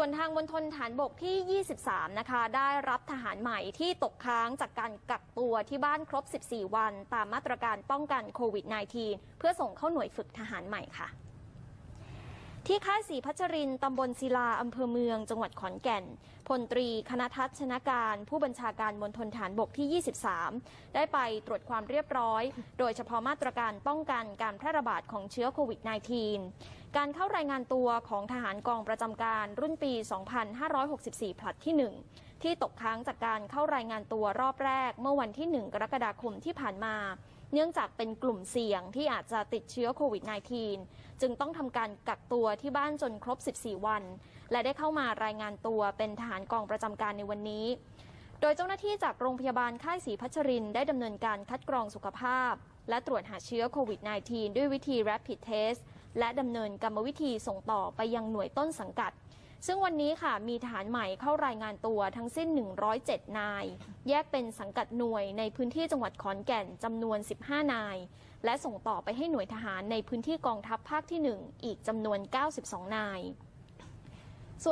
ส่วนทางมณฑลฐานบกที่ 23 นะคะ ได้รับทหารใหม่ที่ตกค้างจากการกักตัวที่บ้านครบ 14 วัน ตามมาตรการป้องกันโควิด -19 เพื่อส่งเข้าหน่วยฝึกทหารใหม่ค่ะ ที่ค่ายศรีพัชรินต์ตำบลศิลา อำเภอเมือง จังหวัดขอนแก่น พลตรีคณทัศน์ชนะการ ผู้บัญชาการมณฑลฐานบกที่ 23 ได้ไปตรวจความเรียบร้อย โดยเฉพาะมาตรการป้องกันการแพร่ระบาดของเชื้อโควิด -19 การเข้ารายงานตัวของทหารกองประจำการรุ่นปี 2564 ผลัดที่ 1 ที่ตกค้างจากการเข้ารายงานตัวรอบแรก เมื่อวันที่ 1 กรกฎาคมที่ผ่านมา เนื่องจากเป็นกลุ่มเสี่ยงที่อาจจะติดเชื้อโควิด -19 จึงต้องทำการกักตัวที่บ้านจนครบ 14 วัน และได้เข้ามารายงานตัวเป็นทหารกองประจำการในวันนี้ โดยเจ้าหน้าที่จากโรงพยาบาลค่ายศรีพัชรินได้ดำเนินการคัดกรองสุขภาพ และตรวจหาเชื้อโควิด -19 ด้วยวิธี Rapid Test และดำเนินกรรมวิธีส่งต่อไปยังหน่วยต้นสังกัด ซึ่งวันนี้ค่ะมีทหารใหม่เข้ารายงานตัวทั้งสิ้น 107 นาย แยกเป็นสังกัดหน่วยในพื้นที่จังหวัดขอนแก่นจำนวน 15 นาย และส่งต่อไปให้หน่วยทหารในพื้นที่กองทัพภาคที่ 1 อีกจำนวน 92 นาย